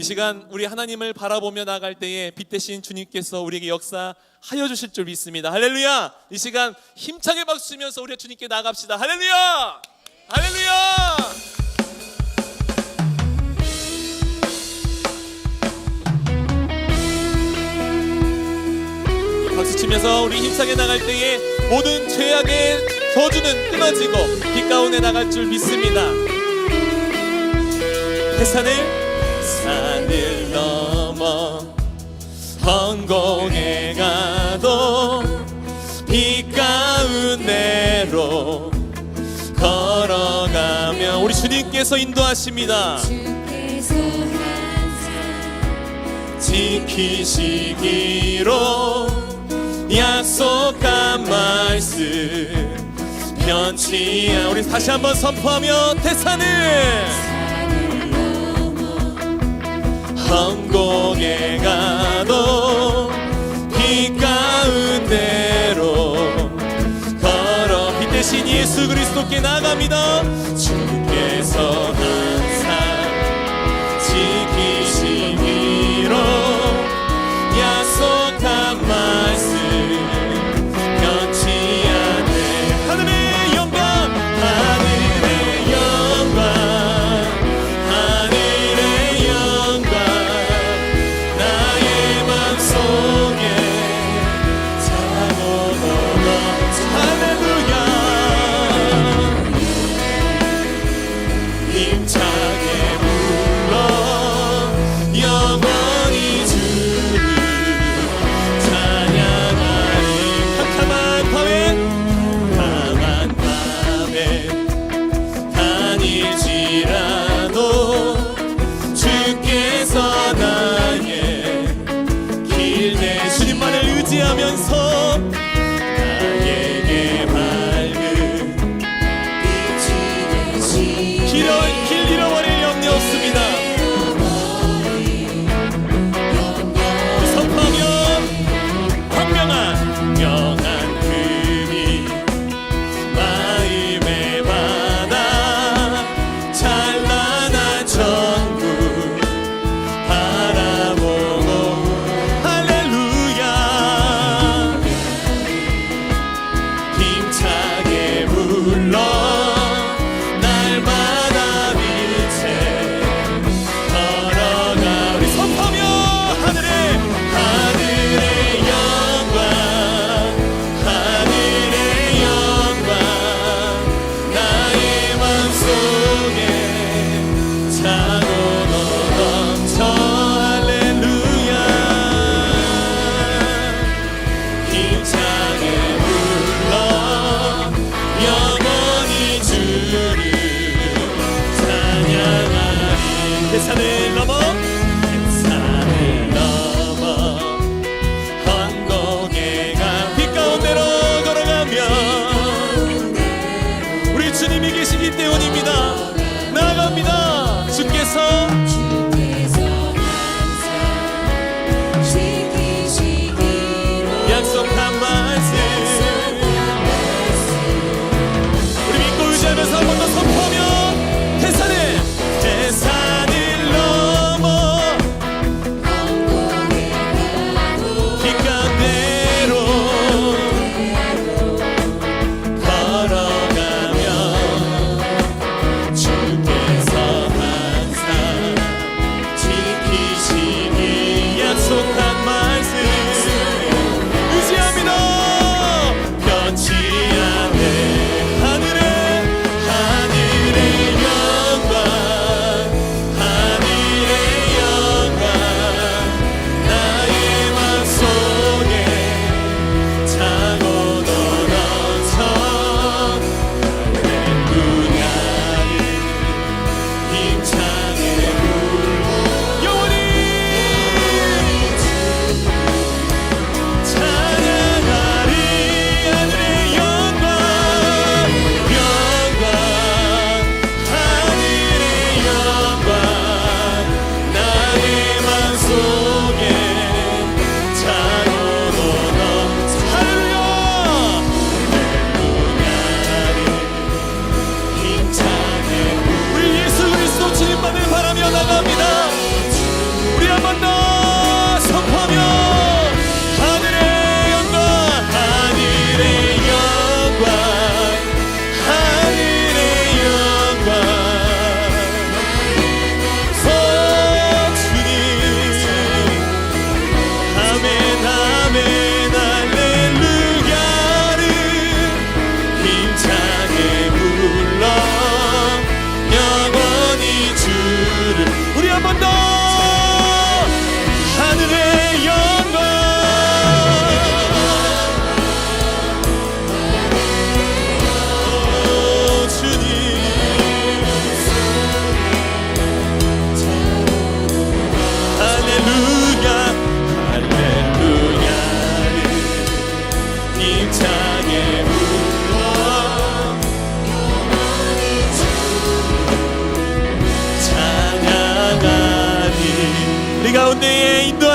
이 시간 우리 하나님을 바라보며 나갈 때에 빛 대신 주님께서 우리에게 역사하여 주실 줄 믿습니다. 할렐루야! 이 시간 힘차게 박수 치면서 우리 주님께 나갑시다. 할렐루야! 할렐루야! 박수 치면서 우리 힘차게 나갈 때에 모든 죄악의 저주는 끊어지고 빛 가운데 나갈 줄 믿습니다. 해산을 산을 헝공에 가도 빛 가운데로 걸어가며 우리 주님께서 인도하십니다. 주께서 항상 지키시기로 약속한 말씀 변치 않 우리 다시 한번 선포하며 태산을 산을 헝공에 가도 빛 가운데로 걸어 빛 대신 예수 그리스도께 나갑니다. 주께서 항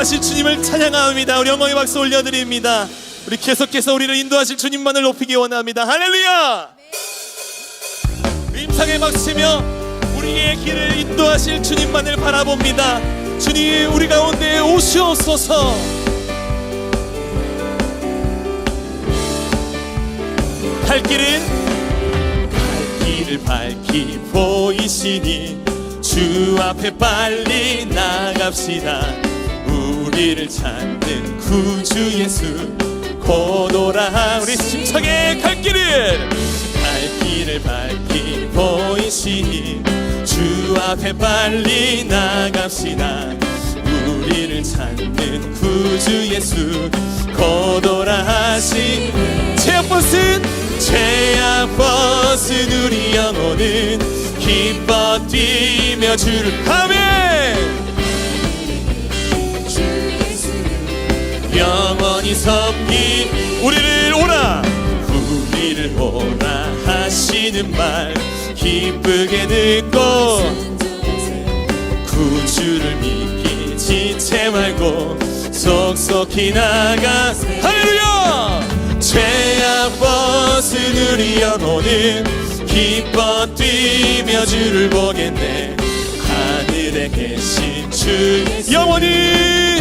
인도하실 주님을 찬양합니다. 우리 영광의 박수 올려드립니다. 우리 계속해서 우리를 인도하실 주님만을 높이기 원합니다. 할렐루야! 임상의 박수치며 우리의 길을 인도하실 주님만을 바라봅니다. 주님 우리 가운데 오시옵소서. 갈 길은 갈 길을 밝히 보이시니 주 앞에 빨리 나갑시다 우리를 찾는 구주 예수 곧 오라 우리 힘차게 갈 길을 갈 길을 밝히 보이시니 주 앞에 빨리 나갑시다. 우리를 찾는 구주 예수 곧 오라 하시 제약버스는 제약버스는 우리 영혼은 기뻐 뛰며 주를 아멘 영원히 섬기 우리를 오라. 우리를 오라 하시는 말 기쁘게 듣고 구주를 믿기 지체 말고 속속히 나가. 할렐루야! 죄악 벗은 우리 영혼은 기뻐 뛰며 주를 보겠네. 하늘에 계신 주 영원히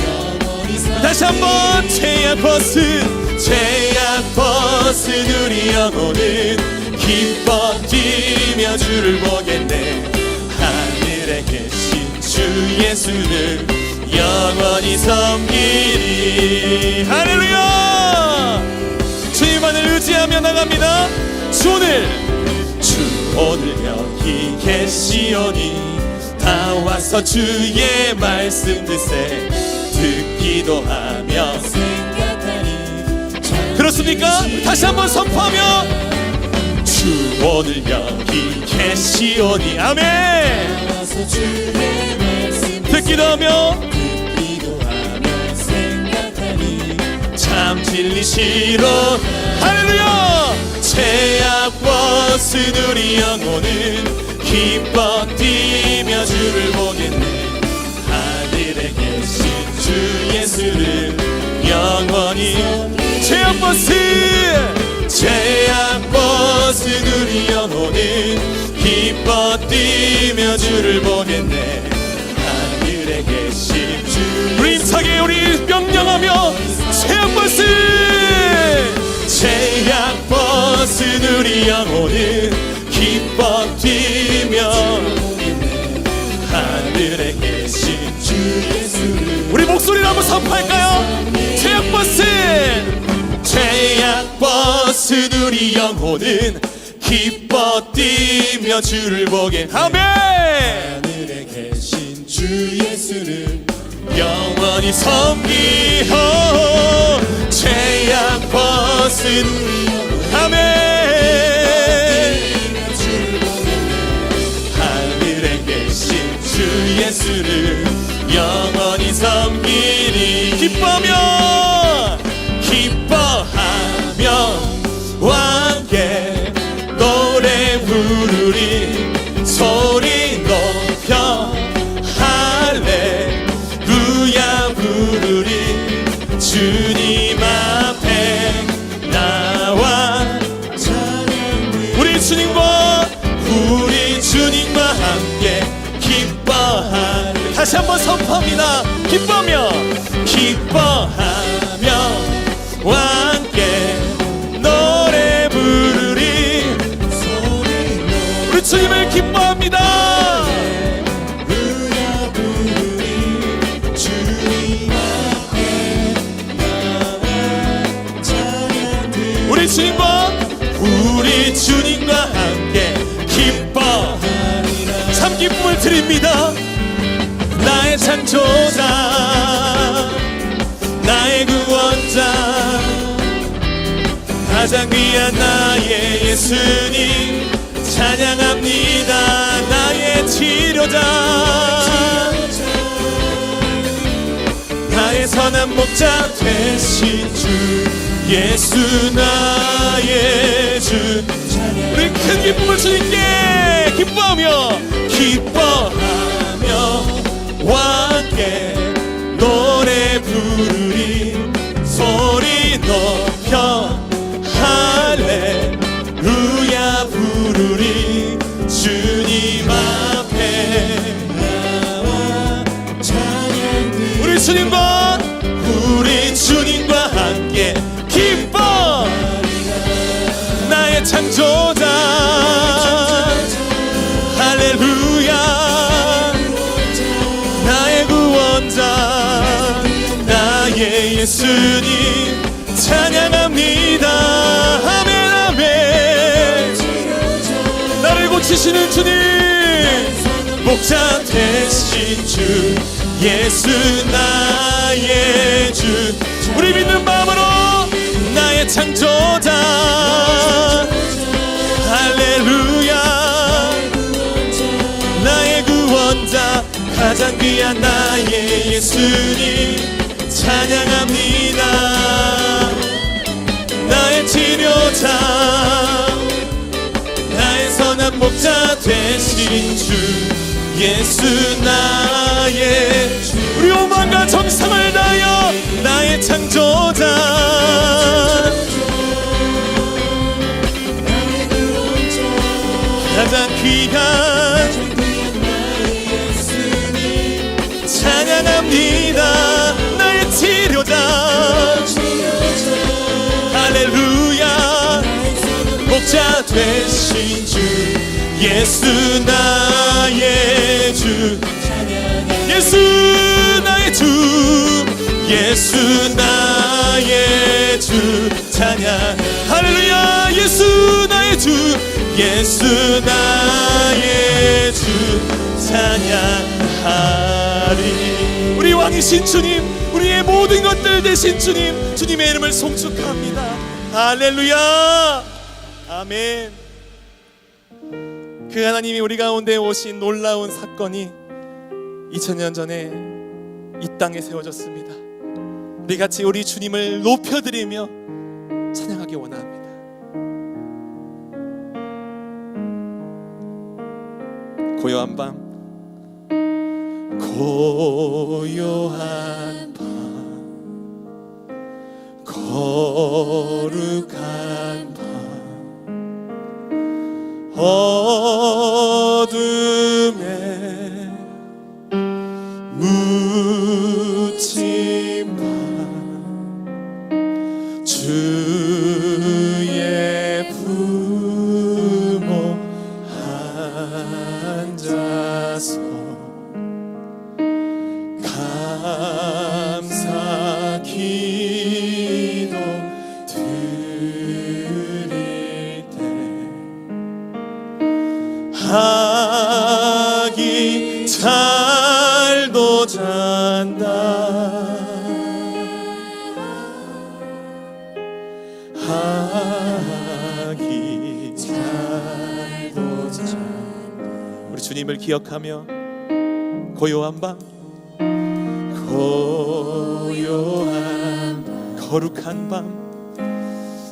다시 한번 죄악 벗은 죄악 벗은 우리 영혼은 기뻐 뛰며 주를 보겠네. 하늘에 계신 주 예수를 영원히 섬기리. 할렐루야! 주님만을 의지하며 나갑니다. 주 오늘 주 오늘 여기 계시오니 다 와서 주의 말씀 듣세. 듣 기도 하며 생각하니 참 그렇습니까? 다시 한번 선포하며 주 오늘 여기 계시오니 아멘. 와서 주의 말씀 듣기도 하며 듣기도 하며 생각하니 참 진리시로 할렐루야. 죄악 벗은 우리 영혼은 기뻐 뛰며 주를 보겠네 예수를 영원히 벗은 죄악 벗은 우리 영혼은 기뻐 뛰며 주를 보겠네. 하늘에 계신 주 우리 힘차게 우리 명령하며 죄악 벗은 죄악 벗은 우리 영혼은 기뻐 뛰며 하늘에 선포할까요? 죄악 벗은 우리 영혼은 기뻐 뛰며 주를 보게 아멘! 하늘에 계신 주 예수를 영원히 섬기호 죄악 벗은 아멘! 하늘에 계신 주 예수를 영원히 섬기리. 기뻐하며 기뻐하며 함께 노래 부르리. 소리 높여 할렐루야 부르리. 주님 앞에 나와 우리 주님과 다시 한번 선포합니다. 기뻐하며 기뻐하며 함께 노래 부르리. 우리 주님을 기뻐합니다 창조자 나의 구원자 가장 귀한 나의 예수님 찬양합니다. 나의 치료자 나의 선한 목자 되신 주 예수 나의 주. 우리 큰 기쁨을 주님께 기뻐하며 기뻐하며 함께 부르리. 소리 높여 할렐루야 부르리. 주님 앞에 나와 찬양 우리 주님과 우리 주님과 예수님 찬양합니다. 아멘 아멘. 나를 고치시는 주님 목자 되신 주 예수 나의 주. 우리 믿는 마음으로 나의 창조자. 할렐루야. 나의 구원자 가장 귀한 나의 예수님 찬양합니다. 나의 치료자 나의 선한 목자 되신 주 예수 나의 주. 우리 오만과 정성을 다하여 나의 창조자. 가장 귀한 찬양합니다 되신 주 예수 나의 주. 예수 나의 주. 예수 나의 주. 찬양. 할렐루야. 예수 나의 주. 예수 나의 주. 찬양하리 우리 왕이신 주님 우리의 모든 것들 되신 주님 주님의 이름을 송축합니다. 할렐루야 아멘 그 하나님이 우리 가운데 오신 놀라운 사건이 2000년 전에 이 땅에 세워졌습니다. 우리 같이 우리 주님을 높여드리며 찬양하기 원합니다. 고요한 밤, 고요한 밤, 거룩한 어 주님을 기억하며 고요한 밤 고요한 밤 거룩한 밤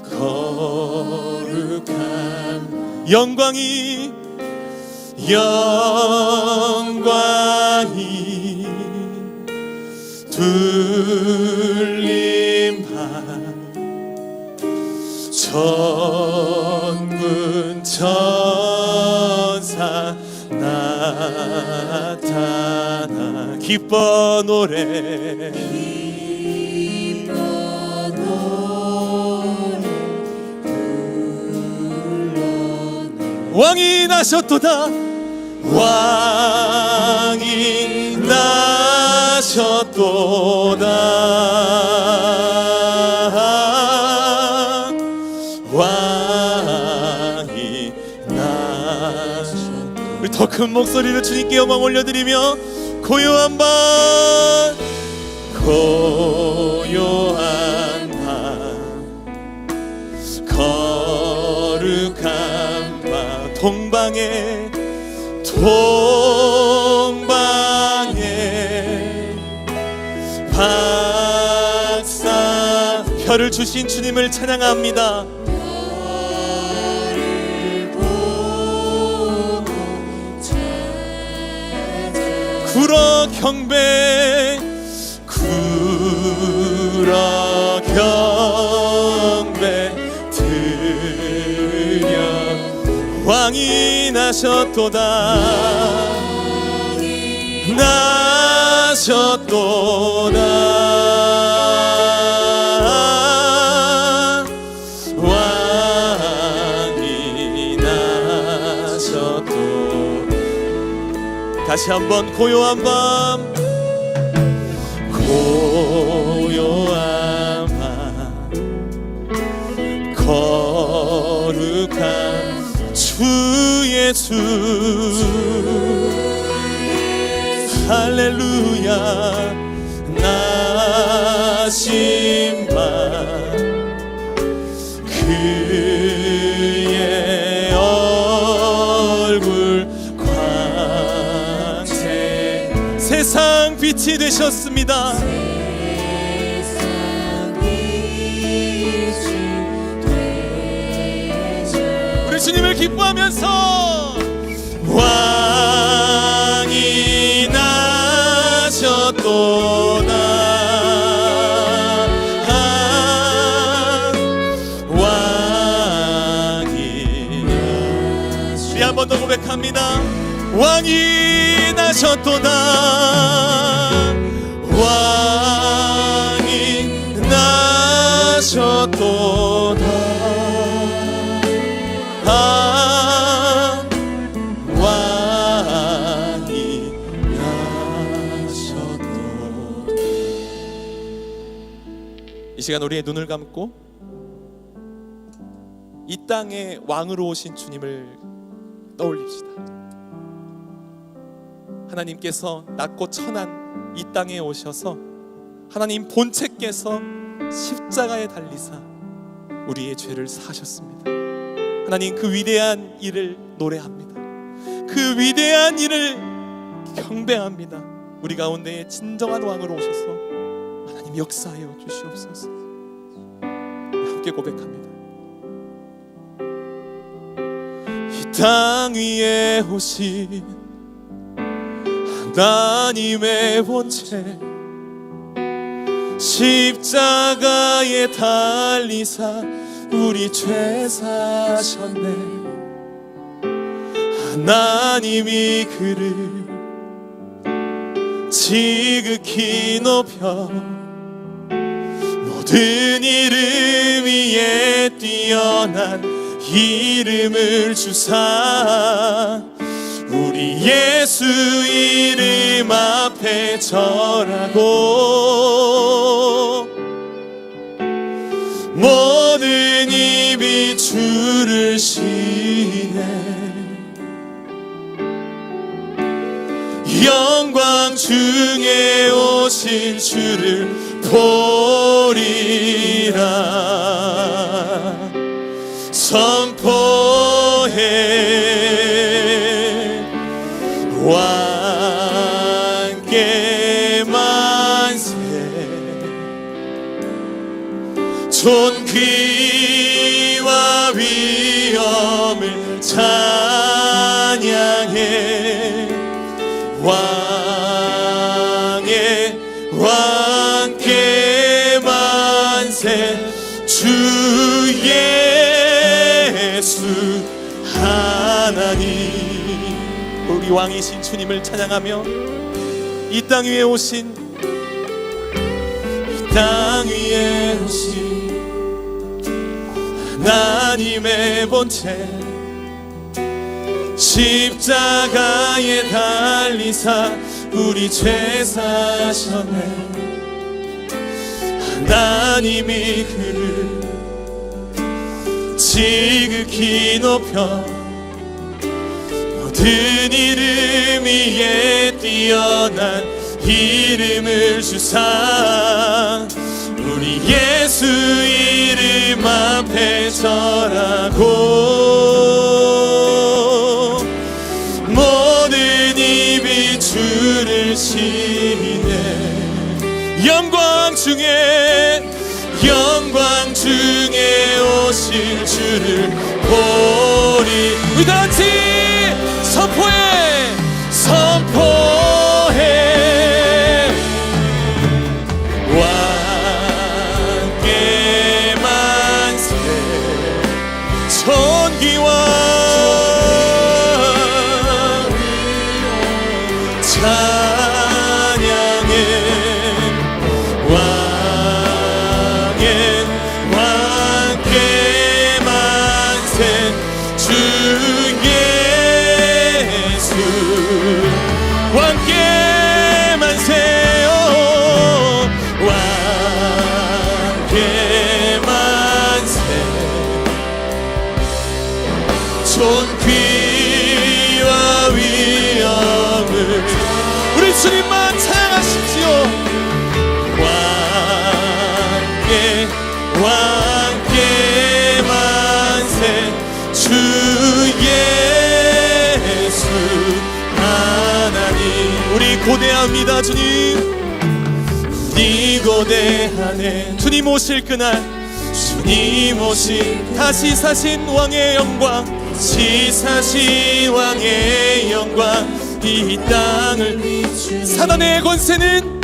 거룩한 밤 영광이 영광이 천군 천사 나타나. 기뻐 노래. 왕이 나셨도다. 왕이 나셨도다 큰 목소리로 주님께 영광 올려드리며 고요한 밤 고요한 밤 거룩한 밤 동방에 동방에 박사 별을 주신 주님을 찬양합니다 구라 경배 구라 경배 드려. 왕이 나셨도다. 나셨도다. 다시 한번 고요한 밤. 고요한 밤. 거룩한 주 예수. 할렐루야. 나신 밤 세상 빛이 되셨습니다. 우리 주님을 기뻐하면서 왕이 나셨도다. 왕이 우리 한번더 고백합니다. 왕이 나셨도다. 왕이 나셨도다. 아, 왕이 나셨도 이 시간 우리의 눈을 감고 이 땅에 왕으로 오신 주님을 떠올립시다 하나님께서 낮고 천한 이 땅에 오셔서 하나님 본체께서 십자가에 달리사 우리의 죄를 사셨습니다 하나님 그 위대한 일을 노래합니다. 그 위대한 일을 경배합니다. 우리 가운데에 진정한 왕으로 오셔서 하나님 역사하여 주시옵소서. 함께 고백합니다. 이 땅 위에 오신 하나님의 본체 십자가에 달리사 우리 죄 사셨네. 하나님이 그를 지극히 높여 모든 이름 위에 뛰어난 이름을 주사 우리 예수 이름 앞에 절하고 모든 입이 주를 시네 영광 중에 오신 주를 보리라. 선포해 위엄을 찬양해. 왕의 왕께 만세 주 예수 하나님. 우리 왕이신 주님을 찬양하며 이 땅 위에 오신 이 땅 위에 오신 하나님의 본체 십자가에 달리사 우리 죄 사셨네 하나님이 그를 지극히 높여 모든 이름 위에 뛰어난 이름을 주사 우리 예수 이름 절하고 안에 주님 오실 그날 주님 오신 다시 사신 왕의 영광 지사신 왕의 영광. 이 땅을 사단의 권세는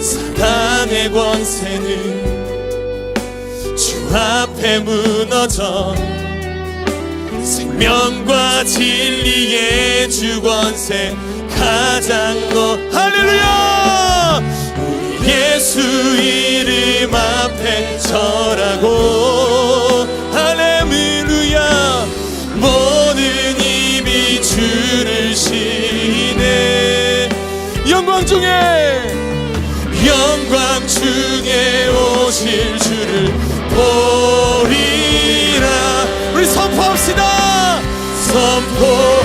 사단의 권세는 주 앞에 무너져 생명과 진리의 주 권세 가장 높 할렐루야 예수 이름 앞에 절하고 할렐루야 모든 입이 주를 시네 영광 중에 영광 중에 오실 주를 보리라. 우리 선포합시다. 선포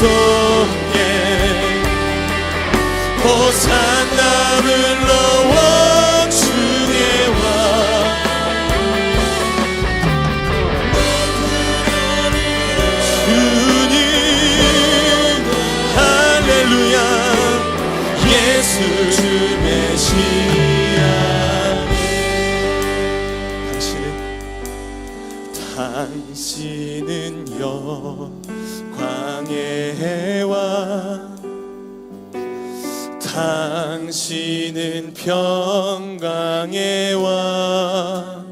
자손에 호산나 불러 왕 당신은 평강의 왕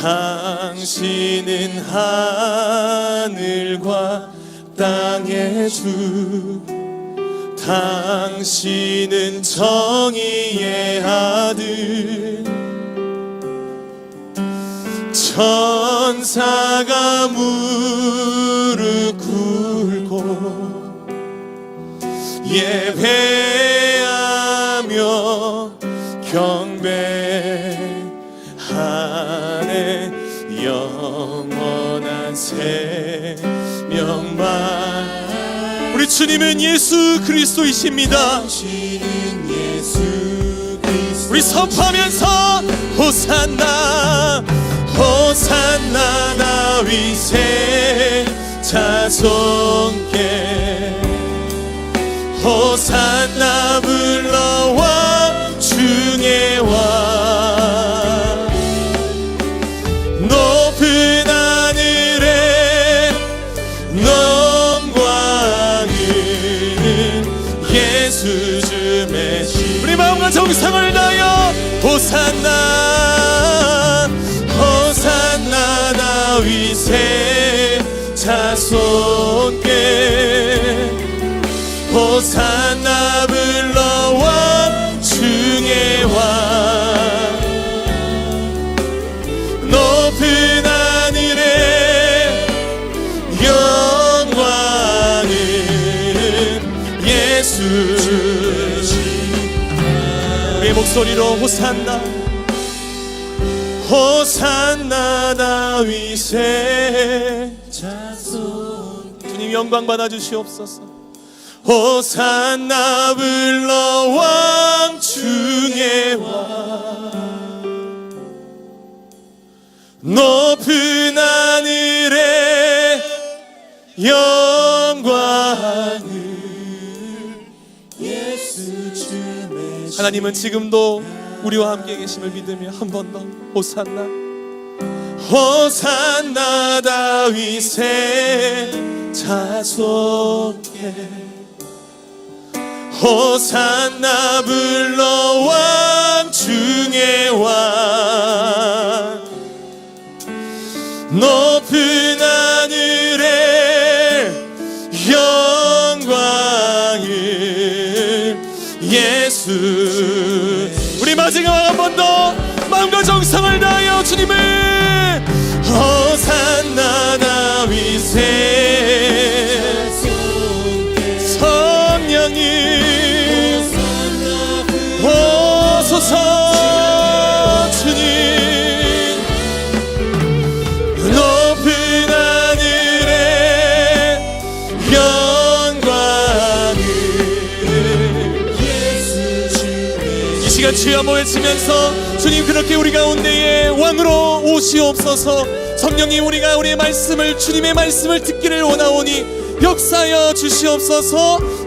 당신은 하늘과 땅의 주 당신은 정의의 아들. 천사가 무 예배하며 경배하네. 영원한 생명만 우리 주님은 예수 그리스도이십니다. 우리 선포하면서 호산나 호산나 다윗의 자손께 호산나 불러와 중의 왕 높은 하늘에 영광을 예수 주의 우리 마음과 정성을 다하여 호산나 호산나 다윗의 자손께 호산나 불러와 중의 왕 높은 하늘에 영광을 예수. 우리의 목소리로 호산나 호산나 다윗의 자손. 주님 영광 받아 주시옵소서. 호산나 불러 왕 높은 하늘에 영광을 예수 주의 하나님은 지금도 우리와 함께 계심을 믿으며 한 번 더 호산나. 호산나 다윗의 자손께 호산나 불러 왕중의 왕 높은 하늘에 영광을 예수. 우리 마지막 한 번 더 마음과 정성을 다 주여 외치면서 주님 그렇게 우리 가운데에 왕으로 오시옵소서. 성령님 우리가 우리의 말씀을 주님의 말씀을 듣기를 원하오니 역사하여 주시옵소서